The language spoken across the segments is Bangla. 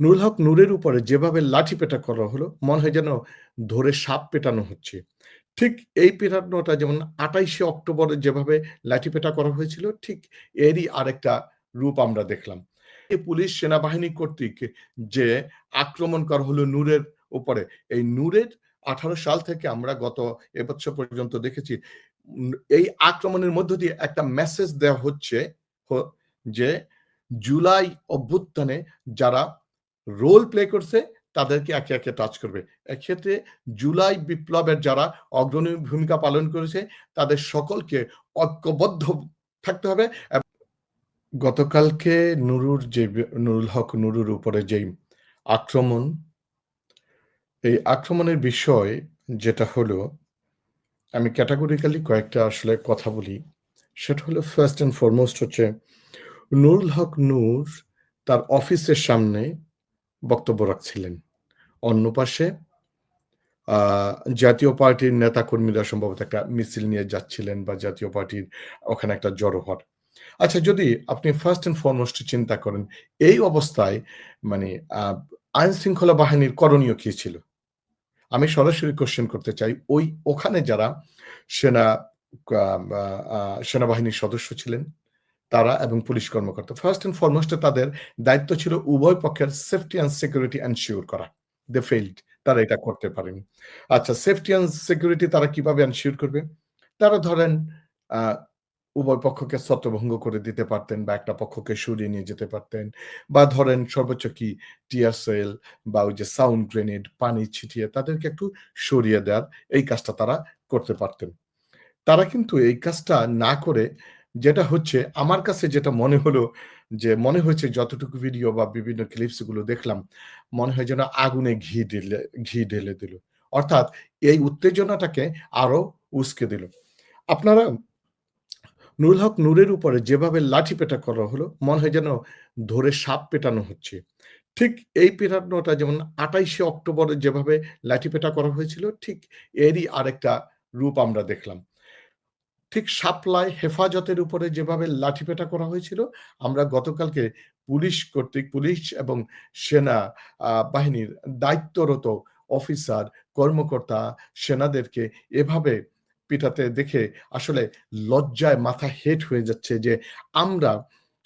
নুরুল হক নূরের উপরে যেভাবে লাঠি পেটা করা হলো, মনে হয় যেন ধরে সাপ পেটানো হচ্ছে। ঠিক এই পেটানোটা যেমন আটাইশে অক্টোবরে যেভাবে লাঠি পেটা করা হয়েছিল, ঠিক এরই আরেকটা রূপ আমরা দেখলাম। এই পুলিশ সেনাবাহিনী কর্তৃক যে আক্রমণ করা হলো নূরের উপরে, এই নূরের আঠারো সাল থেকে আমরা গত এবছর পর্যন্ত দেখেছি, এই আক্রমণের মধ্য দিয়ে একটা মেসেজ দেওয়া হচ্ছে যে জুলাই অভ্যুত্থানে যারা রোল প্লে করছে, তাদেরকে একে একে টাচ করবে। এক্ষেত্রে জুলাই বিপ্লবের যারা অগ্রণী ভূমিকা পালন করেছে, তাদের সকলকে ঐক্যবদ্ধ থাকতে হবে গতকালকে নুরুর যে নুরুল হক নুরুর উপরে যেই আক্রমণ, এই আক্রমণের বিষয় যেটা হলো, আমি ক্যাটাগরিক্যালি কয়েকটা আসলে কথা বলি। সেটা হলো ফার্স্ট অ্যান্ড ফরমোস্ট হচ্ছে, নুরুল হক নূর তার অফিসের সামনে বক্তব্য রাখছিলেন। অন্য পাশে জাতীয় পার্টির নেতা কর্মীরা সম্ভবত একটা মিছিল নিয়ে যাচ্ছিলেন বা জাতীয় পার্টির ওখানে একটা জড়ো হট আচ্ছা যদি আপনি ফার্স্ট অ্যান্ড ফরমোস্ট চিন্তা করেন, এই অবস্থায় মানে আইন শৃঙ্খলা বাহিনীর করণীয় কি ছিল? আমি সরাসরি কোশ্চেন করতে চাই, ওই ওখানে যারা সেনা সেনাবাহিনীর সদস্য ছিলেন তারা এবং পুলিশ কর্মকর্তা। ফার্স্ট অ্যান্ড ফরমোস্ট তাদের দায়িত্ব ছিল উভয় পক্ষের সেফটি অ্যান্ড সিকিউরিটি এনশিওর করা। দে ফেইল্ড তারা এটা করতে পারেনি। আচ্ছা সেফটি অ্যান্ড সিকিউরিটি তারা কীভাবে এনশিওর করবে? তারা ধরেন উভয় পক্ষকে ছত্রভঙ্গ করে দিতে পারতেন বা একটা পক্ষকে সরিয়ে নিয়ে যেতে পারতেন বা ধরেন সর্বোচ্চ কি টিয়ারসেল বা ওই যে সাউন্ড গ্রেনেড, পানি ছিটিয়ে তাদেরকে একটু সরিয়ে দেওয়ার এই কাজটা তারা করতে পারতেন। তারা কিন্তু এই কাজটা না করে যেটা হচ্ছে, আমার কাছে যেটা মনে হলো যে, মনে হয়েছে যতটুকু ভিডিও বা বিভিন্ন ক্লিপসগুলো দেখলাম, মনে হয় যেন আগুনে ঘি ঢেলে ঘি ঢেলে দিল। অর্থাৎ এই উত্তেজনাটাকে আরও উস্কে দিল। আপনারা নুরুল হক নূরের উপরে যেভাবে লাঠি পেটা করা হলো, মনে হয় যেন ধরে সাপ পেটানো হচ্ছে। ঠিক এই পেটানোটা যেমন আটাইশে অক্টোবরে যেভাবে লাঠি পেটা করা হয়েছিল, ঠিক এরই আরেকটা রূপ আমরা দেখলাম। ঠিক সাপ্লাই হেফাজতের উপরে যেভাবে লাঠিপেটা করা হয়েছিল, আমরা গতকালকে পুলিশ কর্তৃক, পুলিশ এবং সেনা বাহিনীর দায়িত্বরত অফিসার, কর্মকর্তা, সেনাদেরকে এভাবে পিটাতে দেখে আসলে লজ্জায় মাথা হেট হয়ে যাচ্ছে যে আমরা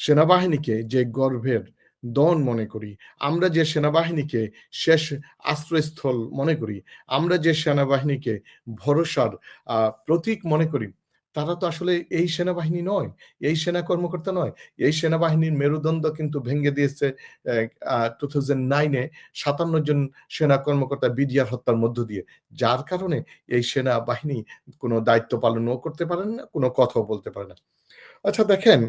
সেনাবাহিনীকে যে গর্ভের দন মনে করি, আমরা যে সেনাবাহিনীকে শেষ আশ্রয়স্থল মনে করি, আমরা যে সেনাবাহিনীকে ভরসার প্রতীক মনে করি তারা তো আসলে এই সেনাবাহিনী নয়, এই সেনা কর্মকর্তা নয়। এই সেনাবাহিনীর মেরুদণ্ড কিন্তু ভেঙে দিয়েছে টু থাউজেন্ড নাইনে সাতান্ন জন সেনা কর্মকর্তা বিডিআর হত্যার মধ্য দিয়ে। যার কারণে এই সেনাবাহিনী কোনো দায়িত্ব পালনও করতে পারেন না, কোনো কথাও বলতে পারে না। আচ্ছা দেখেন,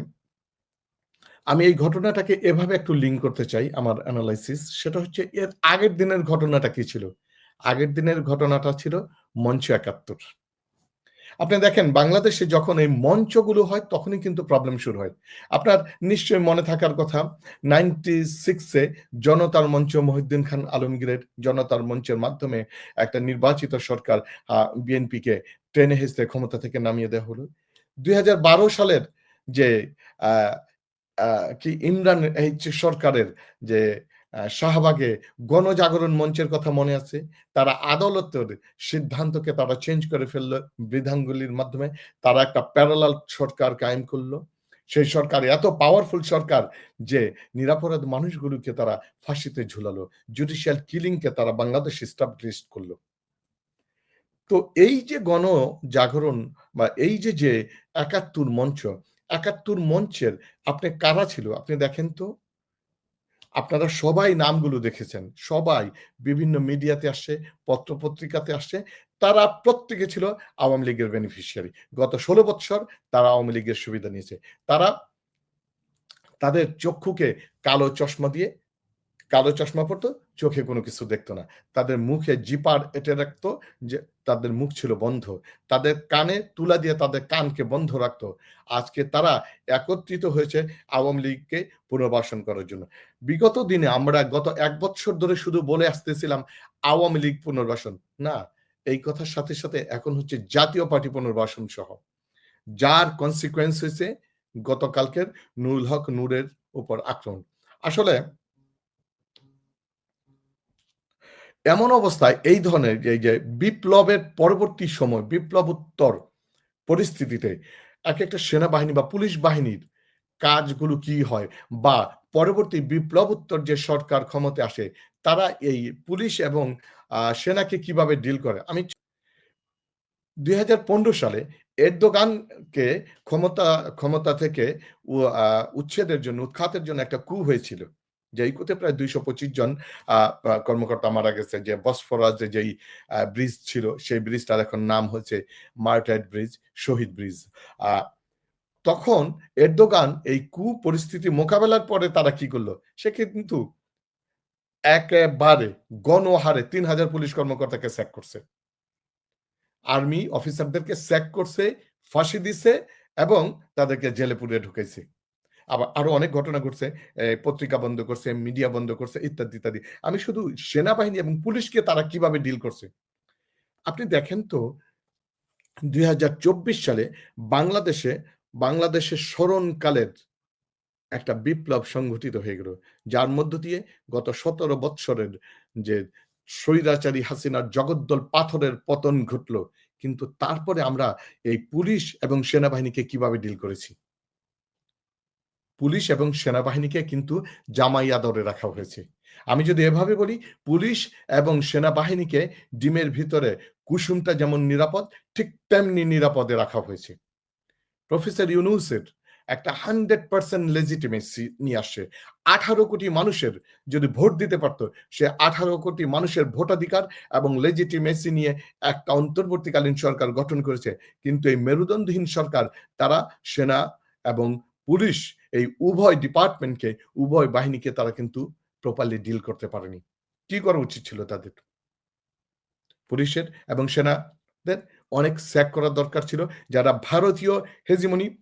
আমি এই ঘটনাটাকে এভাবে একটু লিঙ্ক করতে চাই আমার অ্যানালাইসিস সেটা হচ্ছে এর আগের দিনের ঘটনাটা কি ছিল? আগের দিনের ঘটনাটা ছিল মঞ্চ একাত্তর। আপনি দেখেন, বাংলাদেশে যখন এই মঞ্চগুলো হয়, তখনই কিন্তু প্রবলেম শুরু হয়। আপনার নিশ্চয়ই মনে থাকার কথা নাইনটি সিক্সে জনতার মঞ্চ মহিউদ্দিন খান আলমগীরের জনতার মঞ্চের মাধ্যমে একটা নির্বাচিত সরকার বিএনপিকে ট্রেনে হেসতে ক্ষমতা থেকে নামিয়ে দেওয়া হলো। দুই হাজার বারো সালের যে কি ইমরান সরকারের যে শাহবাগে গণজাগরণ মঞ্চের কথা মনে আছে। তারা আদালতের সিদ্ধান্তকে তারা চেঞ্জ করে ফেলল বিধানগুলির মাধ্যমে। তারা একটা প্যারালাল সরকার কায়েম করল। সেই সরকার, এত পাওয়ারফুল সরকার যে নিরাপরাধ মানুষগুলোকে তারা ফাঁসিতে ঝুলালো জুডিশিয়াল কিলিংকে তারা বাংলাদেশ স্টাবলিশ করল। তো এই যে গণ জাগরণ বা এই যে যে একাত্তর মঞ্চ, একাত্তর মঞ্চের আপনি কারা ছিল? আপনি দেখেন তো। আপনারা সবাই নামগুলো দেখেছেন। সবাই বিভিন্ন মিডিয়াতে আসছে পত্রপত্রিকাতে আসছে তারা প্রত্যেকে ছিল আওয়ামী লীগের বেনিফিশিয়ারি গত ষোলো বৎসর তারা আওয়ামী লীগের সুবিধা নিয়েছে। তারা তাদের চক্ষুকে কালো চশমা দিয়ে কালো চশমা পড়তো চোখে কোনো কিছু দেখতো না। তাদের মুখে জিপার এটে রাখতো যে, তাদের মুখ ছিল বন্ধ। তাদের কানে তুলা দিয়ে তাদের কানকে বন্ধ রাখতো। আজকে তারা একত্রিত হয়েছে আওয়ামী লীগকে পুনর্বাসন করার জন্য। বিগত দিনে আমরা গত এক বছর ধরে শুধু বলে আসতেছিলাম, আওয়ামী লীগ পুনর্বাসন। না, এই কথার সাথে সাথে এখন হচ্ছে জাতীয় পার্টি পুনর্বাসন সহ। যার কনসিকুয়েন্স হয়েছে গতকালকের নুরুল হক নূরের উপর আক্রমণ। আসলে এমন অবস্থায় এই ধরনের এই যে বিপ্লবের পরবর্তী সময় বিপ্লবোত্তর পরিস্থিতিতে এক একটা সেনাবাহিনী বা পুলিশ বাহিনীর কাজগুলো কি হয় বা পরবর্তী বিপ্লবোত্তর যে সরকার ক্ষমতায় আসে, তারা এই পুলিশ এবং সেনাকে কীভাবে ডিল করে? আমি দুই হাজার পনেরো সালে এরদোগানকে ক্ষমতা ক্ষমতা থেকে উচ্ছেদের জন্য, উৎখাতের জন্য একটা কু হয়েছিল। যে ইকুতে প্রায় দুইশো পঁচিশ জন কর্মকর্তা মারা গেছে। যে বসফরাস যেই ব্রিজ ছিল, সেই ব্রিজটার এখন নাম হচ্ছে মার্টাইড ব্রিজ, শহীদ ব্রিজ। তখন এরদোগান এই কু পরিস্থিতি মোকাবেলার পরে তারা কি করল? সে কিন্তু একেবারে গণহারে তিন হাজার পুলিশ কর্মকর্তাকে স্যাক করছে। আর্মি অফিসারদেরকে স্যাক করছে, ফাঁসি দিছে এবং তাদেরকে জেলে পুড়ে ঢুকেছে আবার আরও অনেক ঘটনা ঘটছে পত্রিকা বন্ধ করছে, মিডিয়া বন্ধ করছে, ইত্যাদি ইত্যাদি। আমি শুধু সেনাবাহিনী এবং পুলিশকে তারা কীভাবে ডিল করছে? আপনি দেখেন তো, দুই হাজার চব্বিশ সালে বাংলাদেশে, বাংলাদেশের স্মরণকালের একটা বিপ্লব সংঘটিত হয়ে গেল, যার মধ্য দিয়ে গত সতেরো বৎসরের যে স্বৈরাচারী হাসিনার জগদ্দল পাথরের পতন ঘটল, কিন্তু তারপরে আমরা এই পুলিশ এবং সেনাবাহিনীকে কীভাবে ডিল করেছি? পুলিশ এবং সেনাবাহিনীকে কিন্তু জামাই আদরে রাখা হয়েছে। আমি যদি এভাবে বলি, পুলিশ এবং সেনাবাহিনীকে ডিমের ভিতরে কুসুমটা যেমন নিরাপদ, ঠিক তেমনি নিরাপদে রাখা হয়েছে। প্রফেসর ইউনুসের একটা হান্ড্রেড পার্সেন্ট লেজিটিমেসি নিয়ে আসছে। আঠারো কোটি মানুষের যদি ভোট দিতে পারত, সে আঠারো কোটি মানুষের ভোটাধিকার এবং লেজিটিমেসি নিয়ে একটা অন্তর্বর্তীকালীন সরকার গঠন করেছে। কিন্তু এই মেরুদণ্ডহীন সরকার, তারা সেনা এবং পুলিশ এই উভয় ডিপার্টমেন্টকে উভয় বাহিনীকে তারা কিন্তু প্রপারলি ডিল করতে পারেনি। কি করা উচিত ছিল তাদের? পুলিশের এবং সেনাদের অনেক স্যাক করার দরকার ছিল। যারা ভারতীয় হেজিমনি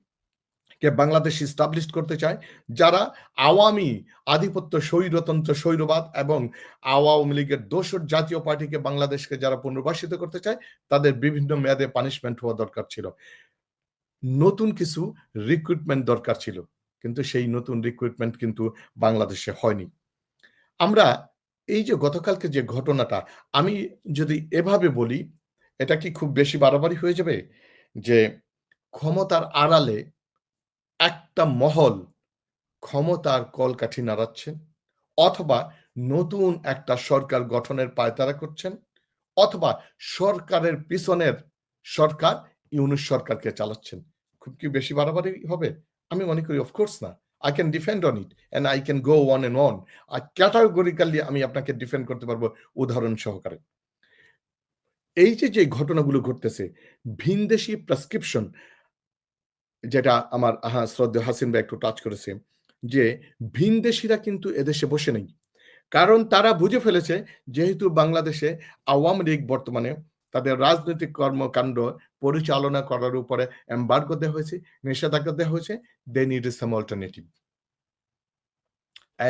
কে বাংলাদেশ ইস্টাবলিশ করতে চায়, যারা আওয়ামী আধিপত্য, স্বৈরতন্ত্র, স্বৈরবাদ এবং আওয়ামী লীগের দোসর জাতীয় পার্টিকে বাংলাদেশকে যারা পুনর্বাসিত করতে চায়, তাদের বিভিন্ন মেয়াদে পানিশমেন্ট হওয়া দরকার ছিল। নতুন কিছু রিক্রুটমেন্ট দরকার ছিল। কিন্তু সেই নতুন রিক্রুটমেন্ট কিন্তু বাংলাদেশে হয়নি। আমরা এই যে গতকালকে যে ঘটনাটা, আমি যদি এভাবে বলি, এটা কি খুব বেশি বাড়াবাড়ি হয়ে যাবে? যে ক্ষমতার আড়ালে একটা মহল ক্ষমতার কলকাঠি নাড়াচ্ছেন, অথবা নতুন একটা সরকার গঠনের পায়তারা করছেন, অথবা সরকারের পিছনের সরকার ইউনুস সরকারকে চালাচ্ছেন। খুব কি বেশি বাড়াবাড়ি হবে? আমি মনে করি অফকোর্স না। I can defend on it and I can go on and on or categorically আমি আপনাকে ডিফেন্ড করতে পারব উদাহরণ সহকারে। এই যে যে ঘটনাগুলো ঘটতেছে, ভিনদেশি প্রেসক্রিপশন যেটা আমার হ্যাঁ শ্রদ্ধা হাসিন ভাই একটু টাচ করেছে, যে ভিনদেশিরা কিন্তু এদেশে বসে নেই। কারণ তারা বুঝে ফেলেছে, যেহেতু বাংলাদেশে আওয়ামী লীগ বর্তমানে তাদের রাজনৈতিক কর্মকাণ্ড পরিচালনা করার উপরে এম্বার্গো দেওয়া হয়েছে, নিষেধাজ্ঞা দেওয়া হয়েছে দে নিড সাম অল্টারনেটিভ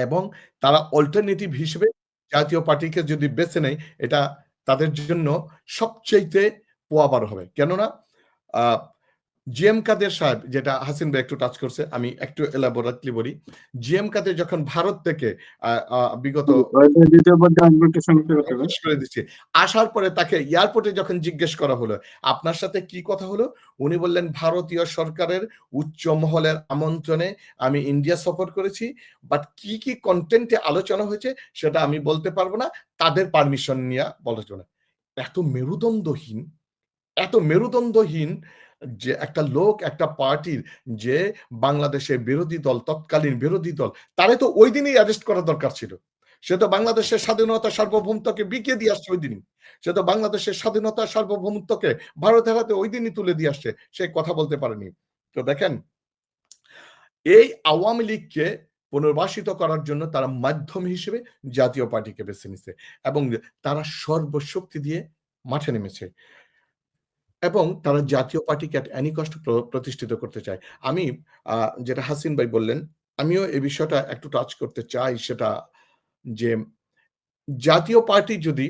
এবং তারা অল্টারনেটিভ হিসেবে জাতীয় পার্টিকে যদি বেছে নেয়, এটা তাদের জন্য সবচেয়ে পোয়াবার হবে। কেননা জিএম কাদের সাহেব, যেটা হাসিন ভাই একটু টাচ করছে, আমি একটু এলাবোরেটলি বলি। জিএম কাদের যখন ভারত থেকে বিগত আসার পরে তাকে এয়ারপোর্টে যখন জিজ্ঞেস করা হলো, আপনার সাথে কি কথা হলো? উনি বললেন, ভারতীয় সরকারের উচ্চ মহলের আমন্ত্রণে আমি ইন্ডিয়া সফর করেছি বাট কি কি কন্টেন্টে আলোচনা হয়েছে সেটা আমি বলতে পারব না, তাদের পারমিশন নিয়ে বলা এত মেরুদণ্ডহীন এত মেরুদণ্ডহীন যে একটা লোক, একটা পার্টির যে বাংলাদেশের বিরোধী দল, তৎকালীন বিরোধী দল, তারে তো ওই দিনই অ্যারেস্ট করা দরকার ছিল। সে তো বাংলাদেশের স্বাধীনতা সার্বভৌমত্বকে বিকিয়ে দিয়ে আসছে ওই দিনই। সে তো বাংলাদেশের স্বাধীনতা সার্বভৌমত্বকে ভারতের হাতে ওই দিনই তুলে দিয়ে আসছে, সে কথা বলতে পারেনি। তো দেখেন, এই আওয়ামী লীগকে পুনর্বাসিত করার জন্য তারা মাধ্যম হিসেবে জাতীয় পার্টিকে বেছে নিছে এবং তারা সর্বশক্তি দিয়ে মাঠে নেমেছে। এবং তারা জাতীয় পার্টিকে অ্যানি কষ্ট প্রতিষ্ঠিত করতে চায় আমি যেটা হাসিন ভাই বললেন আমিও এই বিষয়টা একটু টাচ করতে চাই সেটা যে জাতীয় পার্টি যদি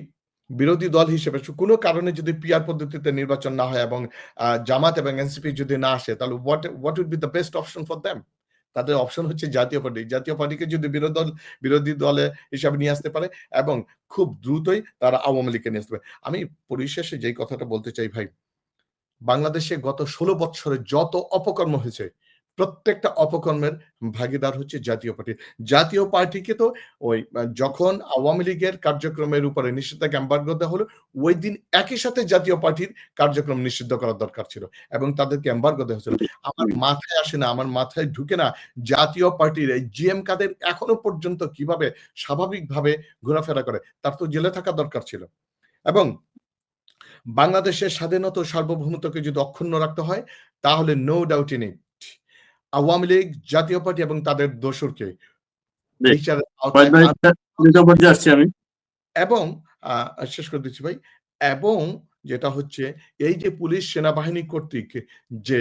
বিরোধী দল হিসেবে কোনো কারণে যদি পিআর পদ্ধতিতে নির্বাচন না হয় এবং জামাত এবং এনসিপি যদি না আসে তাহলে what what would be the best option for them তাদের অপশন হচ্ছে জাতীয় পার্টি। জাতীয় পার্টিকে যদি বিরোধী দল বিরোধী দলে হিসাবে নিয়ে আসতে পারে এবং খুব দ্রুতই তারা আওয়ামী লীগকে নিয়ে আসতে পারে। আমি পরিশেষে যেই কথাটা বলতে চাই ভাই, বাংলাদেশে গত ১৬ বৎসরে যত অপকর্ম হয়েছে, প্রত্যেকটা অপকর্মের ভাগীদার হচ্ছে জাতীয় পার্টি। জাতীয় পার্টিকে তো ওই যখন আওয়ামী লীগের কার্যক্রমের উপরে নিষেধাজ্ঞা এমবার্গো দেওয়া হলো, ওই দিন একই সাথে জাতীয় পার্টির কার্যক্রম নিষিদ্ধ করার দরকার ছিল এবং তাদেরকে এমবার্গো দেওয়া হয়েছিল। আমার মাথায় আসে না, আমার মাথায় ঢুকে না জাতীয় পার্টির এই জিএম কাদের এখনও পর্যন্ত কীভাবে স্বাভাবিকভাবে ঘোরাফেরা করে। তার তো জেলে থাকা দরকার ছিল। এবং বাংলাদেশের স্বাধীনতা ও সার্বভৌমত্বকে যদি অক্ষুণ্ণ রাখতে হয়, তাহলে no doubt in it Awami League, Jatiya Party এবং তাদের দোসরকে। এবং শেষ করে দিচ্ছি ভাই। এবং যেটা হচ্ছে এই যে পুলিশ সেনাবাহিনী কর্তৃক যে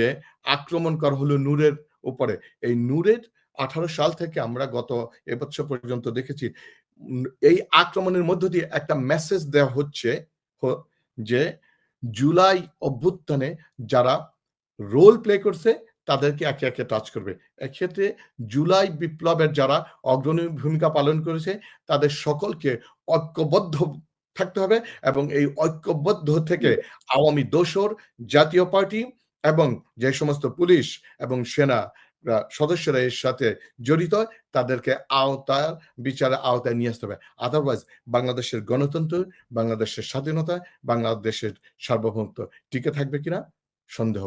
আক্রমণ করা হলো নূরের উপরে, এই নূরের ১৮ সাল থেকে আমরা গত এবছর পর্যন্ত দেখেছি এই আক্রমণের মধ্য দিয়ে একটা মেসেজ দেওয়া হচ্ছে যে জুলাই অভ্যুত্থানে যারা রোল প্লে করছে তাদেরকে একে, একে টাচ করবে। এক্ষেত্রে জুলাই বিপ্লবের যারা অগ্রণী ভূমিকা পালন করেছে তাদের সকলকে ঐক্যবদ্ধ থাকতে হবে এবং এই ঐক্যবদ্ধ থেকে আওয়ামী দোসর, জাতীয় পার্টি এবং যে সমস্ত পুলিশ এবং সেনা সদস্যরা এর সাথে জড়িত তাদেরকে আওতার বিচারে আওতায় নিয়ে আসতে হবে। আদারওয়াইজ বাংলাদেশের গণতন্ত্র, বাংলাদেশের স্বাধীনতা, বাংলাদেশের সার্বভৌমত্ব টিকে থাকবে কিনা সন্দেহ।